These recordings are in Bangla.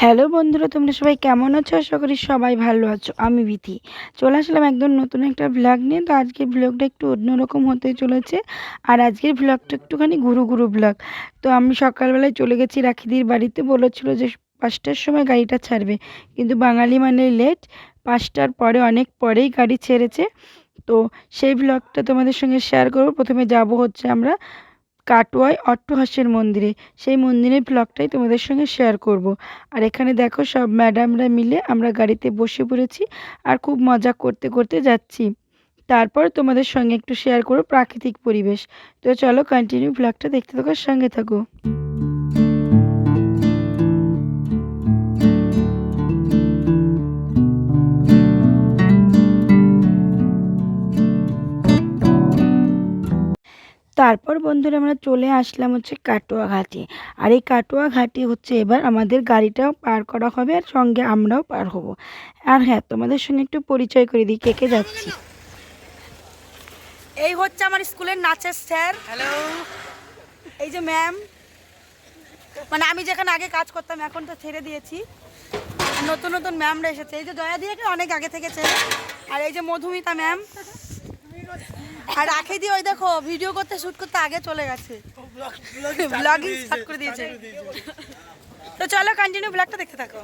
হ্যালো বন্ধুরা, তোমরা সবাই কেমন আছো? আশা করি সবাই ভালো আছো। আমি বিথি চলে আসলাম একদম নতুন একটা ভ্লগ নিয়ে। তো আজকের ব্লগটা একটু অন্যরকম হতে চলেছে। আর আজকের ভ্লগটা একটুখানি গুরু গুরু ব্লগ তো আমি সকালবেলায় চলে গেছি রাখিদির বাড়িতে। বলেছিল যে পাঁচটার সময় গাড়িটা ছাড়বে। কিন্তু বাঙালি মানে লেট পাঁচটার পরে, অনেক পরেই গাড়ি ছেড়েছে। তো সেই ভ্লগটা তোমাদের সঙ্গে শেয়ার করব। প্রথমে যাব হচ্ছে আমরা কাটোয়ায় অট্টহাসের মন্দিরে। সেই মন্দিরের ব্লগটাই তোমাদের সঙ্গে শেয়ার করব। আর এখানে দেখো সব ম্যাডামরা মিলে আমরা গাড়িতে বসে পড়েছি আর খুব মজা করতে করতে যাচ্ছি। তারপর তোমাদের সঙ্গে একটু শেয়ার করো প্রাকৃতিক পরিবেশ। তো চলো কন্টিনিউ ব্লগটা দেখতে থাকো সঙ্গে থাকো। তারপর বন্ধুরা আমরা চলে আসলাম হচ্ছে কাটোয়া ঘাটে আর এই কাটোয়া ঘাটে হচ্ছে এবার আমাদের গাড়িটাও পার করা হবে আর সঙ্গে আমরাও পার হব। আর হ্যাঁ তোমাদের সঙ্গে একটু পরিচয় করে দিই কে কে যাচ্ছি? এই হচ্ছে আমার স্কুলের নাচের স্যার। হ্যালো এই যে ম্যাম। মানে আমি যেখানে আগে কাজ করতাম এখন তো ছেড়ে দিয়েছি। নতুন নতুন ম্যামরা এসেছে। এই যে দয়া দিয়ে অনেক আগে থেকে ছেড়ে আর এই যে মধুমিতা ম্যাম। আর রাখে দিয়ে ওই দেখো ভিডিও করতে শুট করতে আগে চলে গেছে। ব্লগিং স্টার্ট করে দিয়েছে। তো চলো কন্টিনিউ ব্লগটা দেখতে থাকো।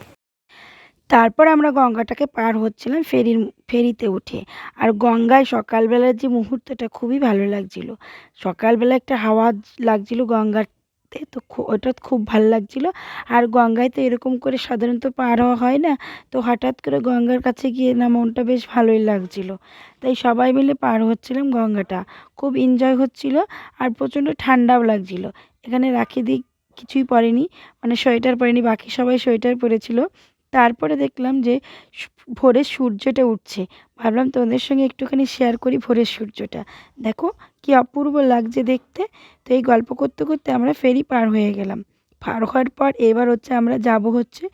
তারপর আমরা গঙ্গাটাকে পার হচ্ছিলাম ফেরির ফেরিতে উঠে। আর গঙ্গায় সকালবেলার যে মুহূর্তটা খুবই ভালো লাগছিল। সকালবেলা একটা হাওয়া লাগছিল গঙ্গাতে তো ওটা খুব ভালো লাগছিল। আর গঙ্গায় তো এরকম করে সাধারণত পার হওয়া হয় না। তো হঠাৎ করে গঙ্গার কাছে গিয়ে না মনটা বেশ ভালোই লাগছিল। তাই সবাই মিলে পার হচ্ছিলাম গঙ্গাটা। খুব এনজয় হচ্ছিল আর প্রচণ্ড ঠান্ডাও লাগছিল। এখানে রাখি দিক কিছুই পরেনি। মানে সোয়েটার পরেনি, বাকি সবাই সোয়েটার পরেছিল। তারপরে দেখলাম যে ভোরের সূর্যটা উঠছে। ভাবলাম তোমাদের সঙ্গে একটুখানি শেয়ার করি ভোরের সূর্যটা। দেখো কি অপূর্ব লাগছে দেখতে। তো এই গল্প করতে করতে আমরা ফেরি পার হয়ে গেলাম। পার হওয়ার পর এবার হচ্ছে আমরা যাব হচ্ছে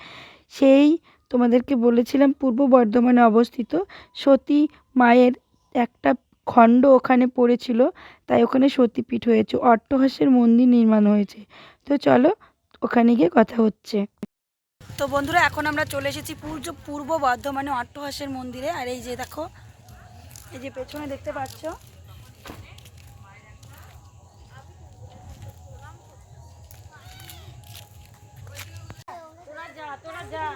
সেই তোমাদেরকে বলেছিলাম পূর্ব বর্ধমানে অবস্থিত। সতী মায়ের একটা খণ্ড ওখানে পড়েছিল, তাই ওখানে সতীপীঠ হয়েছে। অট্টহাসের মন্দির নির্মাণ হয়েছে। তো চলো ওখানে গিয়ে কথা হচ্ছে। তো বন্ধুরা, এখন আমরা চলে এসেছি পূর্ব পূর্ব বর্ধমানে অট্টহাসের মন্দিরে। আর এই যে দেখো, এই যে পেছনে দেখতে পাচ্ছ? তোরা যা তোরা যা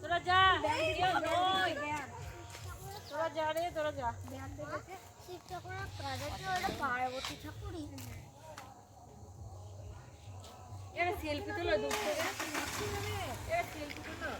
তোরা যা কেউ নয়। তোরা যা রে তোরা যা পার্বতী ঠাকুরই এটা সেলফি তুলো দূর থেকে এটা সেলফি তুলো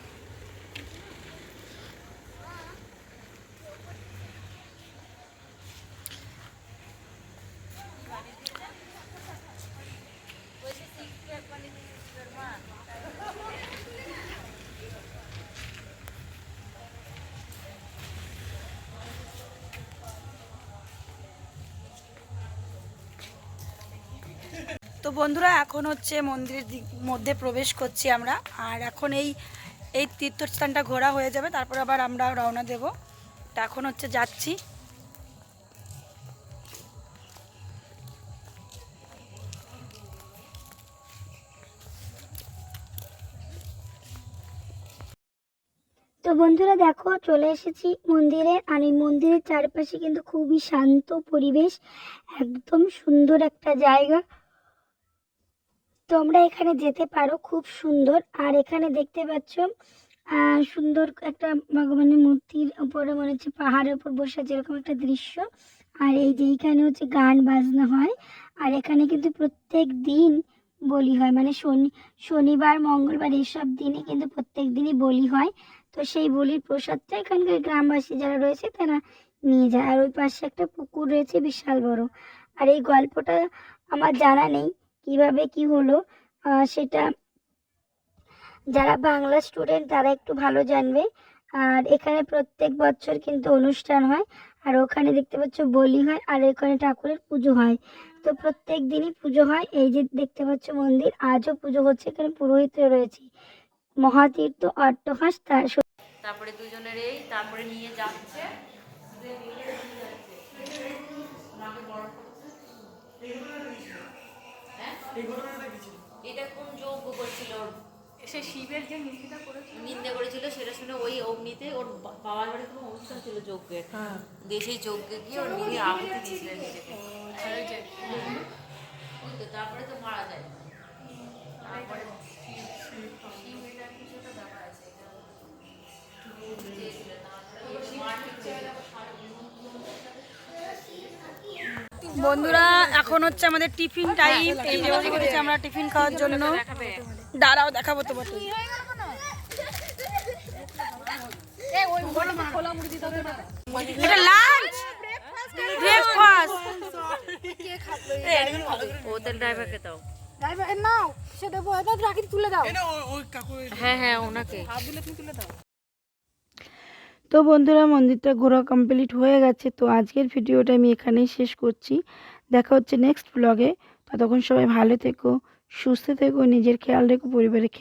তো বন্ধুরা, এখন হচ্ছে মন্দিরের মধ্যে প্রবেশ করছি আমরা। আর এখন এই এই তীর্থস্থানটা ঘোরা হয়ে যাবে, তারপর আবার আমরা রওনা দেব। তো এখন হচ্ছে যাচ্ছি। তো বন্ধুরা, দেখো, চলে এসেছি মন্দিরে। আর এই মন্দিরের চারপাশে কিন্তু খুবই শান্ত পরিবেশ, একদম সুন্দর একটা জায়গা। তোমরা এখানে যেতে পারো, খুব সুন্দর। আর এখানে দেখতে পাচ্ছ সুন্দর একটা ভগবানের মূর্তির উপরে মনে হচ্ছে পাহাড়ের উপর বসে যেরকম একটা দৃশ্য। আর এই যে এইখানে হচ্ছে গান বাজনা হয়। আর এখানে কিন্তু প্রত্যেক দিন বলি হয়। মানে শনি, শনিবার, মঙ্গলবার এইসব দিনে কিন্তু প্রত্যেক দিনই বলি হয়। তো সেই বলির প্রসাদটা এখানকার গ্রামবাসী যারা রয়েছে তারা নিয়ে যায়। আর ওই পাশে একটা পুকুর রয়েছে, বিশাল বড়। আর এই গল্পটা আমার জানা নেই। কীভাবে কি হলো? সেটা যারা বাংলা স্টুডেন্ট তারা একটু ভালো জানবে। আর এখানে প্রত্যেক বছর কিন্তু অনুষ্ঠান হয়। আর ওখানে দেখতে পাচ্ছ বলি হয়, আর এখানে ঠাকুরের পুজো হয়। তো প্রত্যেক দিনই পুজো হয়। এই যে দেখতে পাচ্ছ মন্দির, আজও পুজো হচ্ছে। এখানে পুরোহিতরা রয়েছে। মহাতীর্থ অট্টহাস, তার তারপরে দুজনের এই, তারপরে নিয়ে যাচ্ছে। হ্যাঁ? এটা কোন যোগ্য করছিল? নিন্দে করেছিল? সেটা শুনে ওই অগ্নিতে ওর বাবার বাড়ির কোনো অনুষ্ঠান ছিল যজ্ঞের। দিয়ে সেই যজ্ঞে গিয়ে ওর নিজে আহুতি দিয়েছিলেন নিজেকে। তারপরে তো মারা যায়। তারপরে? বন্ধুরা এখন হচ্ছে আমাদের টিফিন টাইম এই যে বসে পড়েছি আমরা টিফিন খাওয়ার জন্য। দাঁড়াও দেখাবো তোমার এটা লাঞ্চ ব্রেকফাস্ট ওদের ড্রাইভারকে দাও। নাও সে দেবো এটা রাখি তুলে দাও। হ্যাঁ হ্যাঁ ওনাকে। তো বন্ধুরা, মন্দিরটা ঘোরা কমপ্লিট হয়ে গেছে। তো আজকের ভিডিওটা আমি এখানেই শেষ করছি। দেখা হচ্ছে নেক্সট ব্লগে ততক্ষণ সবাই ভালো থেকো, সুস্থ থেকো, নিজের খেয়াল রেখো, পরিবারের